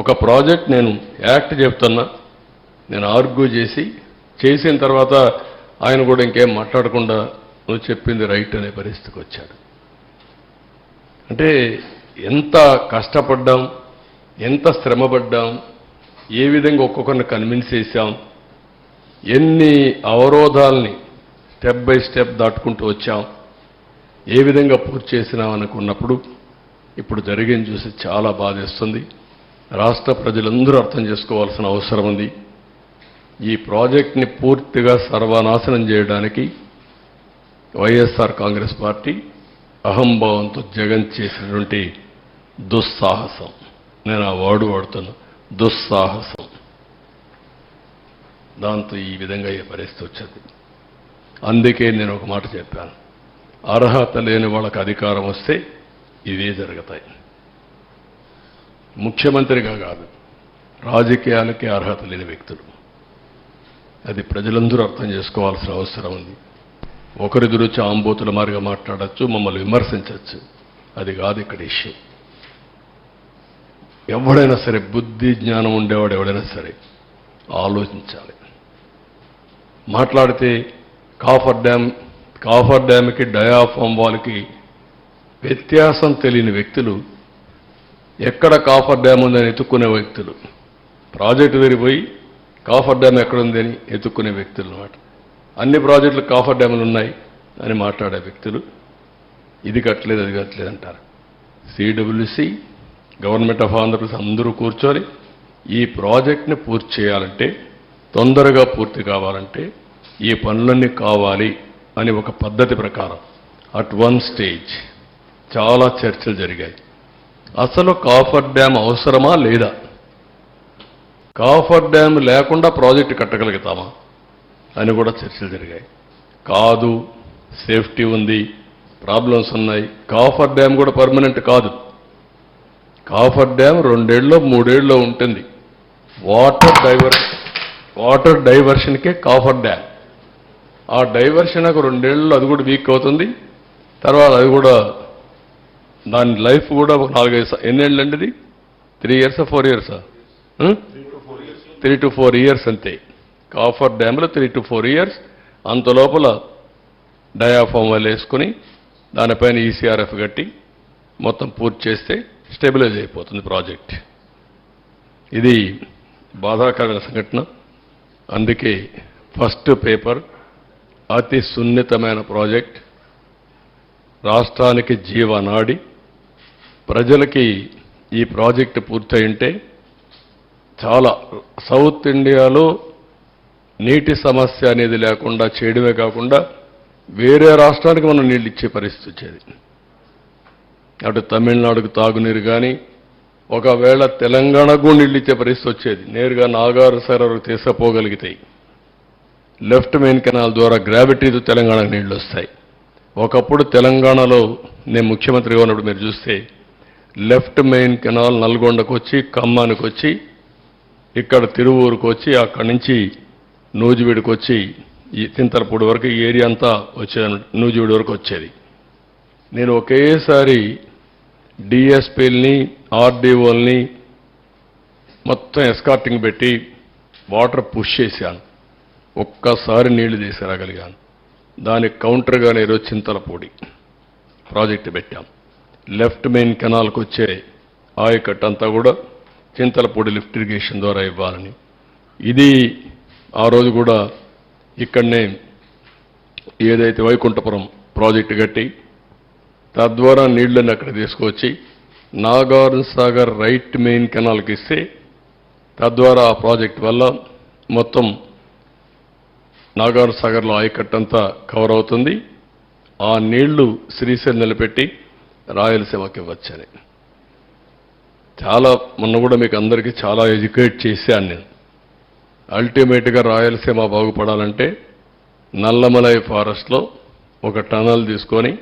ఒక ప్రాజెక్ట్ నేను యాక్ట్ చెప్తున్నా నేను ఆర్గ్యూ చేసి చేసిన తర్వాత ఆయన కూడా ఇంకేం మాట్లాడకుండా నువ్వు చెప్పింది రైట్ అనే పరిస్థితికి వచ్చాడు. అంటే ఎంత కష్టపడ్డాం ఎంత శ్రమపడ్డాం ఏ విధంగా ఒక్కొక్కరిని కన్విన్స్ చేశాం ఎన్ని అవరోధాల్ని స్టెప్ బై స్టెప్ దాటుకుంటూ వచ్చాం ఏ విధంగా పూర్తి చేసినాం అనుకున్నప్పుడు ఇప్పుడు జరిగింది చూసి చాలా బాధేస్తుంది. రాష్ట్ర ప్రజలందరూ అర్థం చేసుకోవాల్సిన అవసరం ఉంది. ఈ ప్రాజెక్ట్ని పూర్తిగా సర్వనాశనం చేయడానికి వైఎస్ఆర్ కాంగ్రెస్ పార్టీ అహంభావంతో జగన్ చేసినటువంటి దుస్సాహసం. నేను ఆ వాడు వాడుతున్నా దుస్సాహసం. దాంతో ఈ విధంగా ఈ పరిస్థితి వచ్చింది. అందుకే నేను ఒక మాట చెప్పాను. అర్హత లేని వాళ్ళకి అధికారం వస్తే ఇవే జరుగుతాయి. ముఖ్యమంత్రిగా కాదు రాజకీయాలకే అర్హత లేని వ్యక్తులు. అది ప్రజలందరూ అర్థం చేసుకోవాల్సిన అవసరం ఉంది. ఒకరి గురించి ఆంబోతుల మారిగా మాట్లాడచ్చు మమ్మల్ని విమర్శించవచ్చు అది కాదు ఇక్కడ ఇష్యూ. ఎవడైనా సరే బుద్ధి జ్ఞానం ఉండేవాడు ఎవడైనా సరే ఆలోచించాలి. మాట్లాడితే కాఫర్ డ్యామ్ కాఫర్ డ్యామ్కి డయాఫామ్ వాళ్ళకి వ్యత్యాసం తెలియని వ్యక్తులు ఎక్కడ కాఫర్ డ్యామ్ ఉందని ఎత్తుక్కునే వ్యక్తులు? ప్రాజెక్టు విరిపోయి కాఫర్ డ్యామ్ ఎక్కడుంది అని ఎత్తుక్కునే వ్యక్తులు అనమాట అన్ని ప్రాజెక్టులు కాఫర్ డ్యాములు ఉన్నాయి అని మాట్లాడే వ్యక్తులు ఇది కట్టలేదు అది కట్టలేదు అంటారు. సిడబ్ల్యూసి గవర్నమెంట్ ఆఫ్ ఆంధ్రప్రదేశ్ అందరూ కూర్చొని ఈ ప్రాజెక్ట్ని పూర్తి చేయాలంటే తొందరగా పూర్తి కావాలంటే ఈ పనులన్నీ కావాలి అని ఒక పద్ధతి ప్రకారం అట్ వన్ స్టేజ్ చాలా చర్చలు జరిగాయి. అసలు కాఫర్ డ్యామ్ అవసరమా లేదా? కాఫర్ డ్యామ్ లేకుండా ప్రాజెక్టు కట్టగలుగుతామా? అని కూడా చర్చలు జరిగాయి. కాదు సేఫ్టీ ఉంది ప్రాబ్లమ్స్ ఉన్నాయి. కాఫర్ డ్యామ్ కూడా పర్మనెంట్ కాదు. కాఫర్ డ్యామ్ రెండేళ్ళలో మూడేళ్ళలో ఉంటుంది. వాటర్ డైవర్ వాటర్ డైవర్షన్కే కాఫర్ డ్యామ్. ఆ డైవర్షన్ ఒక రెండేళ్ళలో అది కూడా వీక్ అవుతుంది. తర్వాత అది కూడా దాని లైఫ్ కూడా ఒక నాలుగైదు స- ఎన్నేళ్ళు అండి ఇది త్రీ ఇయర్సా ఫోర్ ఇయర్సా త్రీ టు ఫోర్ ఇయర్స్ అంతే. కాఫర్ డ్యామ్లో త్రీ టు ఫోర్ ఇయర్స్ అంత లోపల డయాఫామ్ వాళ్ళు వేసుకొని దానిపైన ఈసీఆర్ఎఫ్ కట్టి మొత్తం పూర్తి చేస్తే స్టెబిలైజ్ అయిపోతుంది ప్రాజెక్ట్ ఇది బాధాకరమైన సంఘటన. అందుకే ఫస్ట్ పేపర్ అతి సున్నితమైన ప్రాజెక్ట్ రాష్ట్రానికి జీవనాడి. ప్రజలకి ఈ ప్రాజెక్టు పూర్తయింటే చాలా సౌత్ ఇండియాలో నీటి సమస్య అనేది లేకుండా చేయడమే కాకుండా వేరే రాష్ట్రానికి మనం నీళ్ళు ఇచ్చే పరిస్థితి వచ్చేది. అటు తమిళనాడుకు తాగునీరు కానీ ఒకవేళ తెలంగాణకు నీళ్ళు ఇచ్చే పరిస్థితి వచ్చేది. నేరుగా నాగారు సరరు తీసుకుపోగలిగితాయి లెఫ్ట్ మెయిన్ కెనాల్ ద్వారా గ్రావిటీతో తెలంగాణకు నీళ్ళు వస్తాయి. ఒకప్పుడు తెలంగాణలో నేను ముఖ్యమంత్రిగా ఉన్నప్పుడు మీరు చూస్తే లెఫ్ట్ మెయిన్ కెనాల్ నల్గొండకు వచ్చి ఖమ్మానికి వచ్చి ఇక్కడ తిరువూరుకు వచ్చి అక్కడి నుంచి నూజివీడికి వచ్చి ఈ చింతలపూడి వరకు ఈ ఏరియా అంతా వచ్చే నూజివీడి వరకు వచ్చేది. నేను ఒకేసారి డిఎస్పీల్ని ఆర్డీఓల్ని మొత్తం ఎస్కార్టింగ్ పెట్టి వాటర్ పుష్ చేశాను. ఒక్కసారి నీళ్ళు తీసిరాగలిగాను. దానికి కౌంటర్గా నేను చింతలపూడి ప్రాజెక్టు పెట్టాం లెఫ్ట్ మెయిన్ కెనాల్కి వచ్చే ఆయకట్ అంతా కూడా చింతలపూడి లిఫ్ట్ ఇరిగేషన్ ద్వారా ఇవ్వాలని. ఇది ఆ రోజు కూడా ఇక్కడనే ఏదైతే వైకుంఠపురం ప్రాజెక్టు కట్టి తద్వారా నీళ్ళను అక్కడ తీసుకొచ్చి నాగార్జున సాగర్ రైట్ మెయిన్ కెనాల్కి ఇస్తే తద్వారా ఆ ప్రాజెక్ట్ వల్ల మొత్తం నాగార్జున సాగర్లో ఆయకట్టంతా కవర్ అవుతుంది. ఆ నీళ్ళు శ్రీశైలం నిలబెట్టి రాయలసీమకి ఇవ్వచ్చని చాలా మొన్న కూడా మీకు అందరికీ చాలా ఎడ్యుకేట్ చేశాను నేను. అల్టిమేట్గా రాయలసీమ బాగుపడాలంటే నల్లమలై ఫారెస్ట్లో ఒక టనల్ తీసుకొని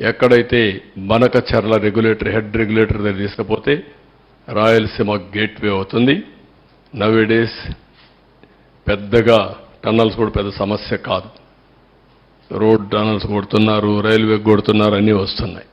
ఎక్కడైతే బనకచర్ల రెగ్యులేటర్ హెడ్ రెగ్యులేటర్ దగ్గర తీసుకపోతే రాయలసీమ గేట్వే అవుతుంది. నవేడేస్ పెద్దగా టన్నల్స్ కూడా పెద్ద సమస్య కాదు. రోడ్ టనల్స్ కొడుతున్నారు రైల్వే కొడుతున్నారు అన్నీ వస్తున్నాయి.